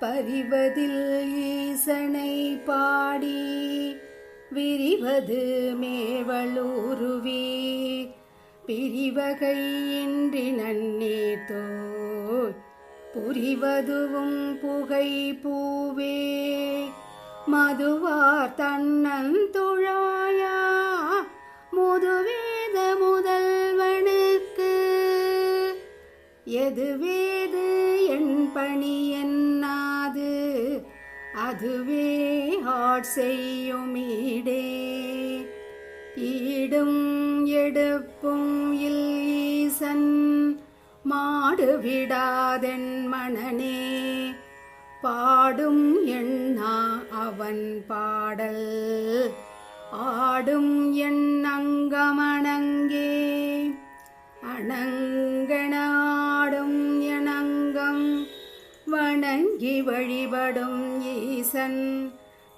பறிவதில் ஈசனை பாடி விரிவது மேவலூருவி பிரிவகையின்றி நன்னீர்த்தோய் புரிவதுவும் புகை பூவே. மதுவார் தன்னந்துழாயா முதுவேத முதல்வனுக்கு. எது வேது என் பணி என்னாது? அதுவே ஆட் செய்யும் ஈடே. ஈடும் எடுப்பும் இல் ஈசன் மாடு விடாதென் மணனே பாடும் எண்ணா அவன் பாடல் ஆடும் எண்ணங்கமணங்கே வழிபடும் ஈசன்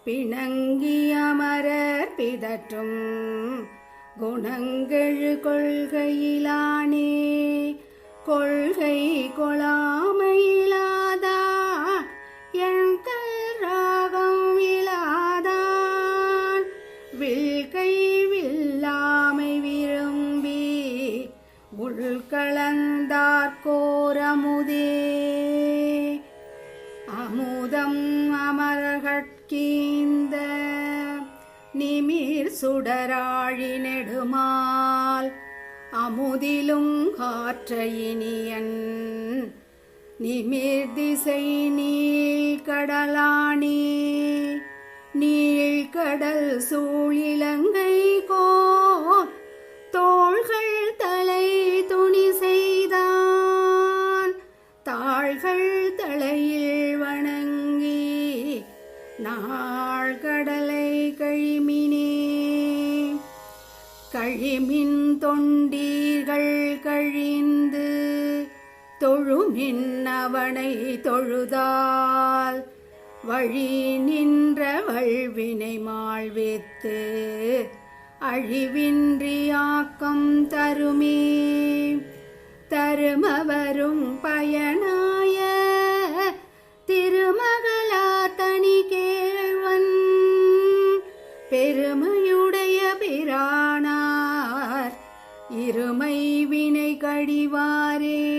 பிணங்கி அமரர் பிதற்றும் குணங்கள் கொள்கையிலானே. கொள்கை கொளாமையிலாதா? என் ராகம் இலாதான் வில்கை வில்லாமை விரும்பி உள்கலந்தார் கோரமுதே. அமரகட்கீந்த நிமிர் சுடராழி நெடுமால் அமுதிலும் காற்றையினியன். நிமிர் திசை நீள் கடலானே நீழ்கடல் சூழிலங்க நாள் கடலை கழிமினே கழிமின் தொண்டீர்கள் கழிந்து தொழுமின் அவனை தொழுதால் வழி நின்ற வல்வினை மாழ்வித்து அழிவின்றியாக்கம் தருமே. தருமவரும் பயனாய இருமை வினை கடிவாரே.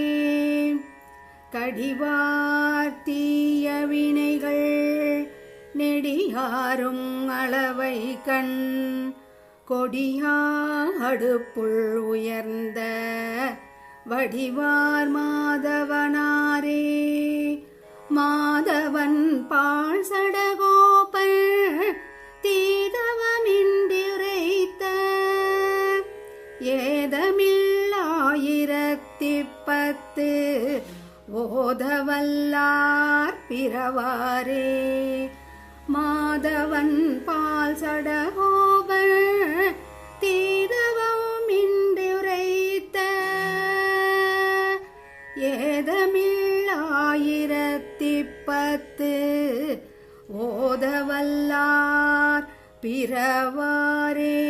கடிவார் தீய வினைகள் நெடியாரும் அளவை கண் கொடியா அடுப்புள் உயர்ந்த வடிவார் மாதவனாரே. பத்து ஓதவல்லார் பிறவாரே. மாதவன் பால் சடகோபல் தீதவம் இன்றுரைத்த ஏதமில்லாயிரத்தி பத்து ஓதவல்லார் பிறவாரே.